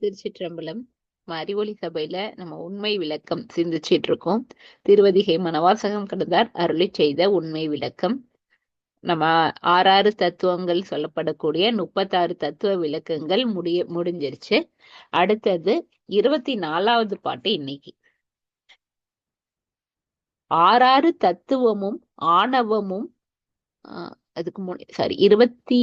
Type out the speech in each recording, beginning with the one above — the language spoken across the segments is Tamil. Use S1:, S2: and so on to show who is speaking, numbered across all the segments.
S1: திருச்சிற்றம்பலம் நம்ம அறிவொளி சபையில நம்ம உண்மை விளக்கம் சிந்திச்சிட்டு இருக்கோம். திருவதிகை மனவாசகம் கடந்தார் அருளி செய்த உண்மை விளக்கம். நம்ம ஆறாறு தத்துவங்கள் சொல்லப்படக்கூடிய முப்பத்தாறு தத்துவ விளக்கங்கள் முடிய முடிஞ்சிருச்சு. அடுத்தது இருபத்தி நாலாவது பாட்டு இன்னைக்கு. ஆறாறு தத்துவமும் ஆணவமும் ஆஹ் அதுக்கு முன் சாரி இருபத்தி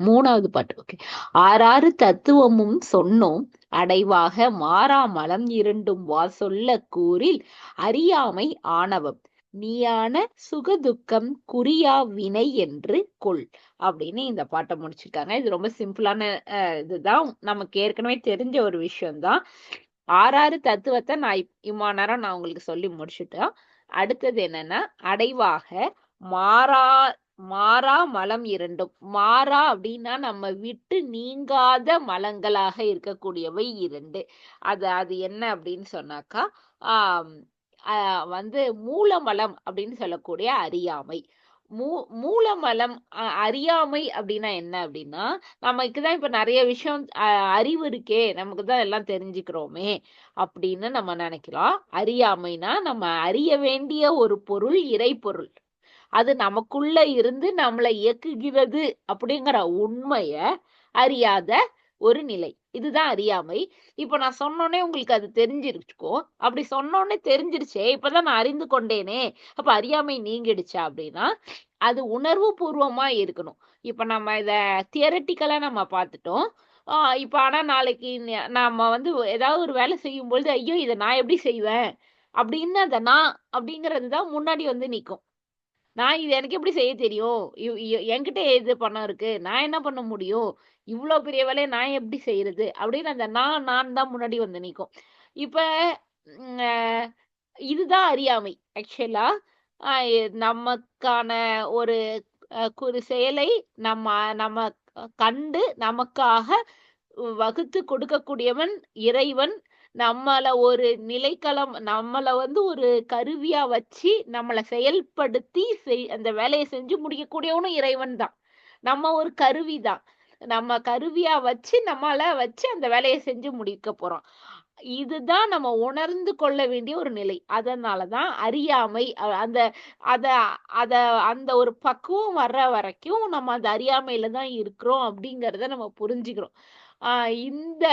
S1: மூணாவது பாட்டு. ஓகே ஆறாறு தத்துவமும் சொன்னோம். அடைவாக மாறாமலம் இரண்டும் வா சொல்ல கூறில் அறியாமை ஆணவம். நீயான சுகதுக்கம் குறியா வினை என்று கொள் அப்படின்னு இந்த பாட்டை முடிச்சிருக்காங்க. இது ரொம்ப சிம்பிளான அஹ், இதுதான். நமக்கு ஏற்கனவே தெரிஞ்ச ஒரு விஷயம்தான். ஆறாறு தத்துவத்தை நான் இம்மா நேரம் நான் உங்களுக்கு சொல்லி முடிச்சுட்டேன். அடுத்தது என்னன்னா அடைவாக மாறா மாறா மலம் இரண்டும். மாறா அப்படின்னா நம்ம விட்டு நீங்காத மலங்களாக இருக்கக்கூடியவை இரண்டு. அது அது என்ன அப்படின்னு சொன்னாக்கா ஆஹ் வந்து மூலமலம் அப்படின்னு சொல்லக்கூடிய அறியாமை. மூ மூலமலம் அறியாமை அப்படின்னா என்ன அப்படின்னா நமக்கு தான் இப்ப நிறைய விஷயம் அஹ், அறிவு இருக்கே நமக்கு தான் எல்லாம் தெரிஞ்சுக்கிறோமே அப்படின்னு நம்ம நினைக்கலாம். அறியாமைனா நம்ம அறிய வேண்டிய ஒரு பொருள் இறைப்பொருள். அது நமக்குள்ள இருந்து நம்மளை இயக்குகிறது அப்படிங்கிற உண்மைய அறியாத ஒரு நிலை. இதுதான் அறியாமை. இப்ப நான் சொன்னோன்னே உங்களுக்கு அது தெரிஞ்சிருச்சுக்கோ. அப்படி சொன்னோனே தெரிஞ்சிருச்சே. இப்பதான் நான் அறிந்து கொண்டேனே. அப்ப அறியாமை நீங்கிடுச்சா அப்படின்னா அது உணர்வு பூர்வமா இருக்கணும். இப்ப நம்ம இத தியரட்டிக்கலா நம்ம பார்த்துட்டோம். இப்ப ஆனா நாளைக்கு நாம வந்து ஏதாவது ஒரு வேலை செய்யும் பொழுது ஐயோ இதை நான் எப்படி செய்வேன்? அப்படின்னு அந்த நான் அப்படிங்கிறது தான் முன்னாடி வந்து நிற்கும் நான் இது எனக்கு எப்படி செய்ய தெரியும்? என்கிட்ட இது பணம் இருக்கு? நான் என்ன பண்ண முடியும்? இவ்வளோ பெரிய வேலையை நான் எப்படி செய்யறது அப்படின்னு அந்த நான் நான் தான் முன்னாடி வந்து நிற்கும் இப்ப இதுதான் அறியாமை. ஆக்சுவலா நமக்கான ஒரு ஒரு செயலை நம்ம நம்ம கண்டு நமக்காக வகுத்து கொடுக்கக்கூடியவன் இறைவன் நம்மள ஒரு நிலைக்களம் நம்மள வந்து ஒரு கருவியா வச்சு நம்மளை செயல்படுத்தி செய் அந்த வேலையை செஞ்சு முடிக்கக்கூடியவனும் இறைவன் தான். நம்ம ஒரு கருவி தான். நம்ம கருவியா வச்சு நம்மள வச்சு அந்த வேலையை செஞ்சு முடிக்க போறோம். இதுதான் நம்ம உணர்ந்து கொள்ள வேண்டிய ஒரு நிலை. அதனாலதான் அறியாமை அந்த அத அத அந்த ஒரு பக்குவம் வர்ற வரைக்கும் நம்ம அந்த அறியாமையில தான் இருக்கிறோம் அப்படிங்கிறத நம்ம புரிஞ்சுக்கிறோம். ஆஹ் இந்த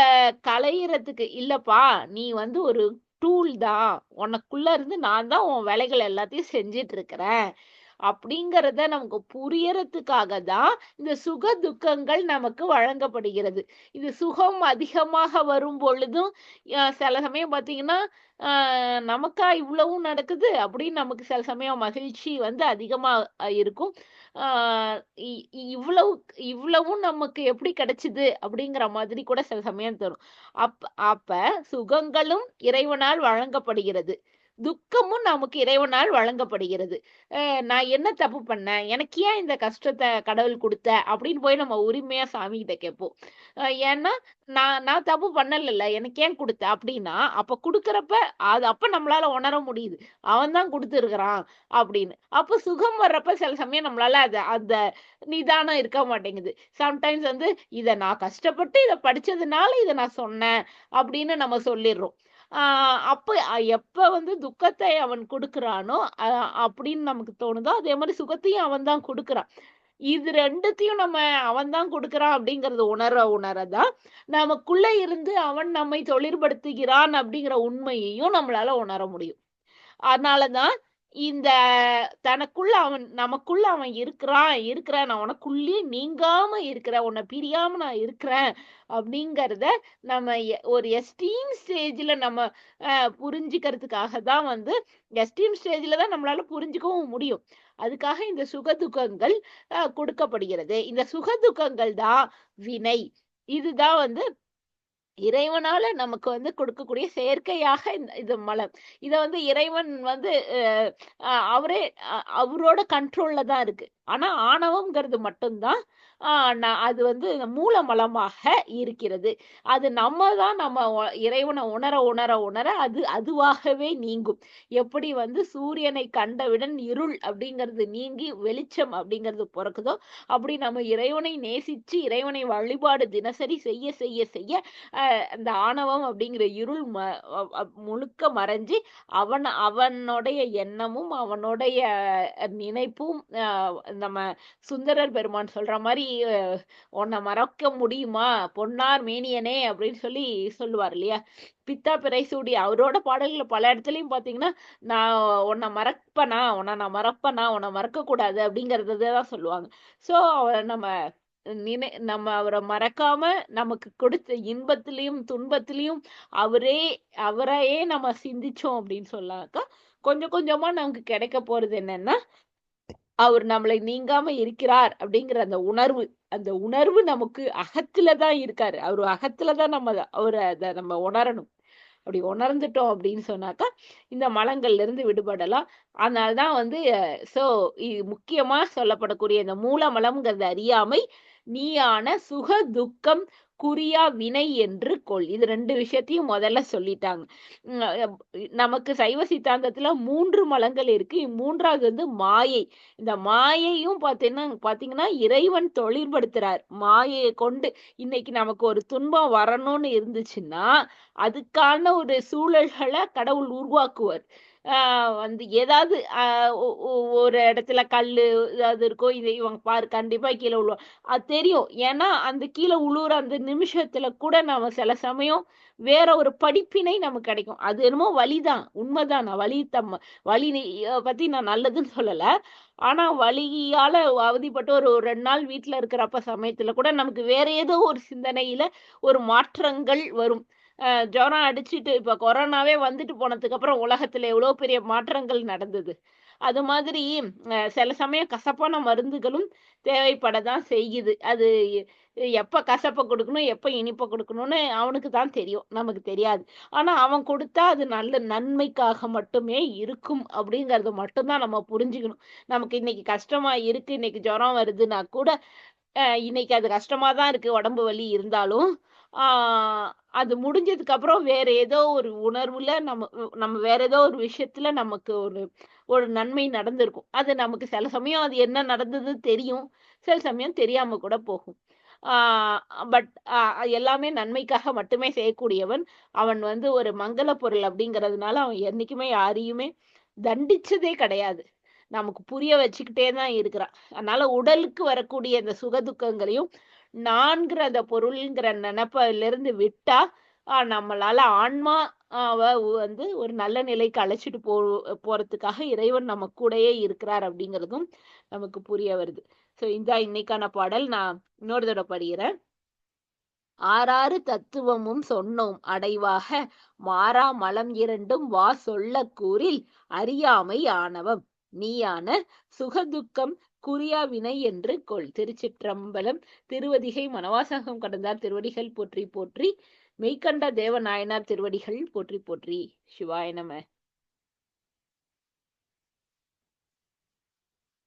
S1: களையறதுக்கு இல்லப்பா நீ வந்து ஒரு டூல் தான். உனக்குள்ள இருந்து நான் தான் உன் வேலைகள் எல்லாத்தையும் செஞ்சிட்டு இருக்கிறேன். அப்படிங்கிறத நமக்கு புரியறதுக்காக தான் இந்த சுக துக்கங்கள் நமக்கு வழங்கப்படுகிறது. இது சுகம் அதிகமாக வரும் பொழுதும் சில சமயம் பார்த்தீங்கன்னா நமக்கா இவ்வளவும் நடக்குது அப்படின்னு நமக்கு சில சமயம் மகிழ்ச்சி வந்து அதிகமா இருக்கும். இ- இவ்வளவு இவ்வளவும் நமக்கு எப்படி கிடைச்சிது அப்படிங்கிற மாதிரி கூட சில சமயம் தரும். அப் அப்ப சுகங்களும் இறைவனால் வழங்கப்படுகிறது. துக்கமும் நமக்கு இறைவனால் வழங்கப்படுகிறது. நான் என்ன தப்பு பண்ணேன்? எனக்கு ஏன் இந்த கஷ்டத்தை கடவுள் கொடுத்த? அப்படின்னு போய் நம்ம உரிமையா சாமி கிட்ட கேட்போம் ஏன்னா நான் நான் தப்பு பண்ணல எனக்கு ஏன் கொடுத்த? அப்படின்னா அப்ப கொடுக்கறப்ப அது அப்ப நம்மளால உணர முடியுது. அவன் தான் கொடுத்துருக்கிறான் அப்படின்னு. அப்ப சுகம் வர்றப்ப சில சமயம் நம்மளால அது அந்த நிதானம் இருக்க மாட்டேங்குது. சம்டைம்ஸ் வந்து இதை நான் கஷ்டப்பட்டு இதை படிச்சதுனால இதை நான் சொன்னேன் அப்படின்னு நம்ம சொல்லிடுறோம். அப்ப எப்போ எப்ப வந்து துக்கத்தை அவன் கொடுக்கறானோ அப்படின்னு நமக்கு தோணுதோ அதே மாதிரி சுகத்தையும் அவன் தான் கொடுக்கறான். இது ரெண்டுத்தையும் நம்ம அவன் தான் கொடுக்கறான் அப்படிங்கறது உணர உணரதான் நமக்குள்ள இருந்து அவன் நம்மை தொழிற்படுத்துகிறான் அப்படிங்கிற உண்மையையும் நம்மளால உணர முடியும். அதனாலதான் இந்த தனக்குள்ள அவன் நமக்குள்ள அவன் இருக்கிறான் இருக்கிறான் நான் உனக்குள்ளே நீங்காம இருக்கிறேன் உன்னை பிரியாம நான் இருக்கிறேன் அப்படிங்கிறத நம்ம எ- ஒரு எஸ்டீம் ஸ்டேஜ்ல நம்ம புரிஞ்சுக்கிறதுக்காக தான் வந்து எஸ்டீம் ஸ்டேஜ்ல தான் நம்மளால புரிஞ்சுக்கவும் முடியும். அதுக்காக இந்த சுகதுக்கங்கள் கொடுக்கப்படுகிறது. இந்த சுகதுக்கங்கள் தான் வினை. இதுதான் வந்து இறைவனால நமக்கு வந்து கொடுக்கக்கூடிய செயற்கையாக இந்த இது மலம். இத வந்து இறைவன் வந்து அஹ், அஹ், அவரே அஹ், அவரோட கண்ட்ரோல்ல தான் இருக்கு. ஆனா ஆணவம்ங்கிறது மட்டும்தான் அது வந்து மூலமலமாக இருக்கிறது. அது நம்ம தான் நம்ம இறைவனை உணர உணர உணர அது அதுவாகவே நீங்கும். எப்படி வந்து சூரியனை கண்டவுடன் இருள் அப்படிங்கிறது நீங்கி வெளிச்சம் அப்படிங்கிறது பிறக்குதோ அப்படி நம்ம இறைவனை நேசிச்சு இறைவனை வழிபாடு தினசரி செய்ய செய்ய செய்ய அந்த ஆணவம் அப்படிங்கிற இருள் ம முழுக்க மறைஞ்சு அவன் அவனுடைய எண்ணமும் அவனுடைய நினைப்பும் நம்ம சுந்தரர் பெருமான் சொல்ற மாதிரி உன்னை மறக்க முடியுமா? பொன்னார் மேனியனே அப்படின்னு சொல்லி சொல்லுவார் இல்லையா? பித்தா பிறைசூடி அவரோட பாடல்கள் பல இடத்துலையும் பார்த்தீங்கன்னா நான் உன்னை மறப்பனா உன்னை நான் மறப்பனா உன்னை மறக்க கூடாது அப்படிங்கறத தான் சொல்லுவாங்க. சோ அவரை நம்ம நினை நம்ம அவரை மறக்காம நமக்கு கொடுத்த இன்பத்திலையும் துன்பத்திலையும் அவரே அவரையே நம்ம சிந்திச்சோம் அப்படின்னு சொல்லாக்கா கொஞ்சம் கொஞ்சமா நமக்கு கிடைக்க போறது என்னன்னா அவர் நம்மளை நீங்காம இருக்கிறார் அப்படிங்கிற அந்த உணர்வு அந்த உணர்வு நமக்கு அகத்துல தான் இருக்காரு. அவர் அகத்துல தான் நம்ம அவரை அதை நம்ம உணரணும். அப்படி உணர்ந்துட்டோம் அப்படின்னு சொன்னாக்கா இந்த மலங்கள்ல இருந்து விடுபடலாம். அதனாலதான் வந்து சோ முக்கியமா சொல்லப்படக்கூடிய இந்த மூலமலம்ங்கிறது அறியாமை நீயான சுக துக்கம் குறியா வினை என்று கொள். இது ரெண்டு விஷயத்தையும் முதல்ல சொல்லிட்டாங்க. நமக்கு சைவ சித்தாந்தத்துல மூன்று மலங்கள் இருக்கு. மூன்றாவது வந்து மாயை. இந்த மாயையும் பார்த்தீங்கன்னா பாத்தீங்கன்னா இறைவன் தொழிற்படுத்துறார் மாயையை கொண்டு இன்னைக்கு நமக்கு ஒரு துன்பம் வரணும்னு இருந்துச்சுன்னா அதுக்கான ஒரு சூழல்களை கடவுள் உருவாக்குவார். வந்து ஏதாவது ஆஹ் ஒ- ஒ- ஒரு இடத்துல கல்லு ஏதாவது இருக்கும் இது இவங்க பாரு கண்டிப்பா கீழே விழுவா அது தெரியும். ஏன்னா அந்த கீழே உழுவுற அந்த நிமிஷத்துல கூட நம்ம சில சமயம் வேற ஒரு படிப்பினை நமக்கு கிடைக்கும். அது என்னமோ வழிதான் உண்மைதான். நான் வழி தம்ம வழி பத்தி நான் நல்லதுன்னு சொல்லல. ஆனா வழியால அவதிப்பட்டு ஒரு ரெண்டு நாள் வீட்டுல இருக்கிறப்ப சமயத்துல கூட நமக்கு வேற ஏதோ ஒரு சிந்தனையில ஒரு மாற்றங்கள் வரும். ஜுரம் அடிச்சிட்டு இப்ப கொரோனாவே வந்துட்டு போனதுக்கு அப்புறம் உலகத்துல எவ்வளவு பெரிய மாற்றங்கள் நடந்தது. அது மாதிரி சில சமயம் கசப்பான மருந்துகளும் தேவைப்படதான் செய்யுது. அது எப்ப கசப்பை கொடுக்கணும் எப்ப இனிப்பை கொடுக்கணும்னு அவனுக்கு தான் தெரியும். நமக்கு தெரியாது. ஆனா அவன் கொடுத்தா அது நல்ல நன்மைக்காக மட்டுமே இருக்கும் அப்படிங்கறது மட்டும்தான் நம்ம புரிஞ்சுக்கணும். நமக்கு இன்னைக்கு கஷ்டமா இருக்கு இன்னைக்கு ஜுரம் வருதுன்னா கூட இன்னைக்கு அது கஷ்டமா தான் இருக்கு. உடம்பு வலி இருந்தாலும் ஆஹ் அது முடிஞ்சதுக்கு அப்புறம் வேற ஏதோ ஒரு உணர்வுல நம்ம நம்ம வேற ஏதோ ஒரு விஷயத்துல நமக்கு ஒரு ஒரு நன்மை நடந்திருக்கும். அது நமக்கு சில சமயம் அது என்ன நடந்தது தெரியும். சில சமயம் தெரியாம கூட போகும். ஆஹ் பட் எல்லாமே நன்மைக்காக மட்டுமே செய்யக்கூடியவன் அவன் வந்து ஒரு மங்கள பொருள் அப்படிங்கறதுனால அவன் என்னைக்குமே யாரையுமே தண்டிச்சதே கிடையாது. நமக்கு புரிய வச்சுக்கிட்டே தான் இருக்கிறான். அதனால உடலுக்கு வரக்கூடிய இந்த சுகதுக்கங்களையும் நான்கிறத பொருள்ங்கிற நினப்பிலிருந்து விட்டா நம்மளால ஆன்மா வந்து ஒரு நல்ல நிலைக்கு அழைச்சிட்டு போ போறதுக்காக இறைவன் நம்ம கூடயே இருக்கிறார் அப்படிங்கிறதும் நமக்கு புரிய வருது. ஸோ இந்த இன்னைக்கான பாடல் நான் இன்னொரு தடவை படிக்கிறேன். ஆறாறு தத்துவமும் சொன்னோம் அடைவாக மாறா மலம் இரண்டும் வா சொல்ல கூறில் அறியாமை ஆணவம் நீயான சுகதுக்கம் குறியா வினை என்று கொள். திருச்சிற்றம்பலம் திருவதிகை மனவாசகம் கடந்தார் திருவடிகள் போற்றி போற்றி. மெய்கண்ட தேவநாயனார் திருவடிகள் போற்றி போற்றி. சிவாய நம.